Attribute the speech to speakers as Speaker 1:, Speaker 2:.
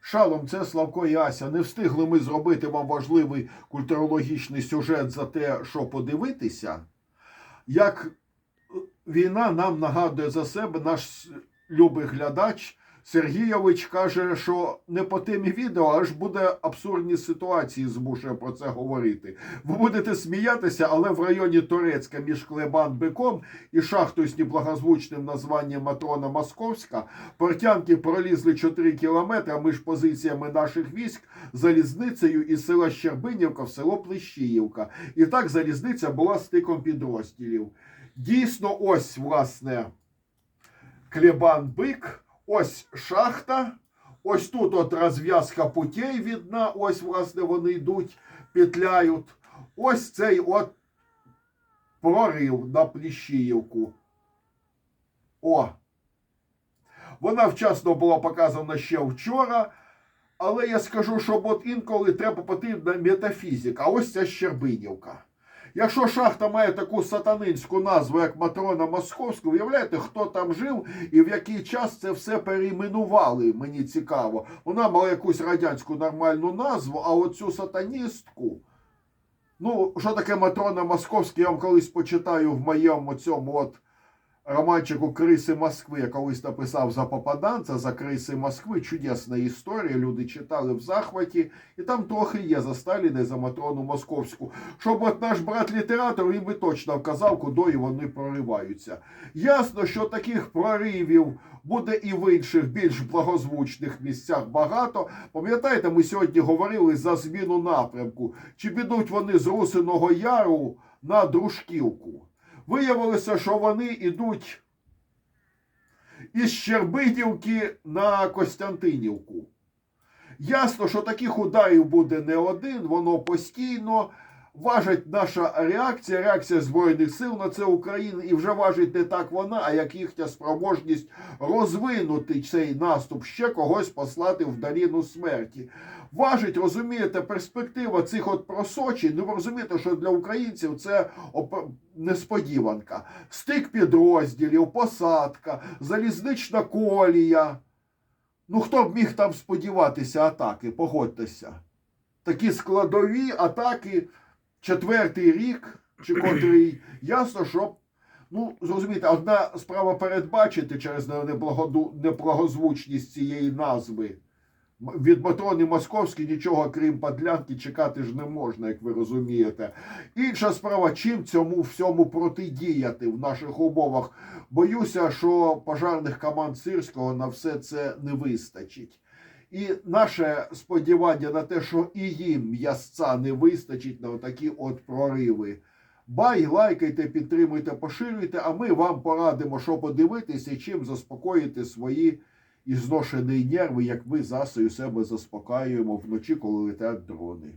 Speaker 1: Шалом, це Славко і Ася. Не встигли ми зробити вам важливий культурологічний сюжет за те, що подивитися. Як війна нам нагадує за себе, наш любий глядач Сергійович каже, що не по темі відео, аж буде абсурдні ситуації, змушує про це говорити. Ви будете сміятися, але в районі Турецька між Клебан-Биком і шахтою з неблагозвучним названням Матрона Московська портянки пролізли 4 кілометри між позиціями наших військ залізницею із села Щербинівка в село Плещіївка. І так залізниця була стиком підрозділів. Дійсно, ось, власне, Клебан-Бик, ось шахта, ось тут от розв'язка путей видна, ось, власне, вони йдуть, петляють. Ось цей от прорив на Плещіївку. О! Вона вчасно була показана ще вчора, але я скажу, що от інколи треба потрібна метафізика. А ось ця Щербинівка. Якщо шахта має таку сатанинську назву, як Матрона Московська, уявляєте, хто там жив і в який час це все перейменували, мені цікаво. Вона мала якусь радянську нормальну назву, а оцю сатаністку. Ну, що таке Матрона Московська, я вам колись почитаю в моєму цьому от романчику Криси Москви. Я колись написав за попаданця, за Криси Москви. Чудесна історія. Люди читали в захваті, і там трохи є за Сталіна і за Матрону Московську. Щоб от наш брат літератор їм би точно вказав, куди вони прориваються. Ясно, що таких проривів буде і в інших більш благозвучних місцях багато. Пам'ятаєте, ми сьогодні говорили за зміну напрямку. Чи підуть вони з Русиного Яру на Дружківку? Виявилося, що вони йдуть із Щербидівки на Костянтинівку. Ясно, що таких ударів буде не один, воно постійно. Важить наша реакція, реакція Збройних сил на це України, і вже важить не так вона, а як їхня спроможність розвинути цей наступ, ще когось послати в доліну смерті. Важить, розумієте, перспектива цих от просочень. Ну, розумієте, що для українців це несподіванка. Стик підрозділів, посадка, залізнична колія. Ну, хто б міг там сподіватися атаки, погодьтеся. Такі складові атаки, четвертий рік, чи котрий, ясно, що. Ну, зрозумієте, одна справа передбачити через неблагозвучність цієї назви. Від Матрони Московської нічого, крім подлянки, чекати ж не можна, як ви розумієте. Інша справа, чим цьому всьому протидіяти в наших умовах. Боюся, що пожарних команд Сирського на все це не вистачить. І наше сподівання на те, що і їм м'ясця не вистачить на такі от прориви. Бай, лайкайте, підтримуйте, поширюйте, а ми вам порадимо, що подивитися і чим заспокоїти свої ізношені нерви, як ми засою себе заспокаюємо вночі, коли летять дрони.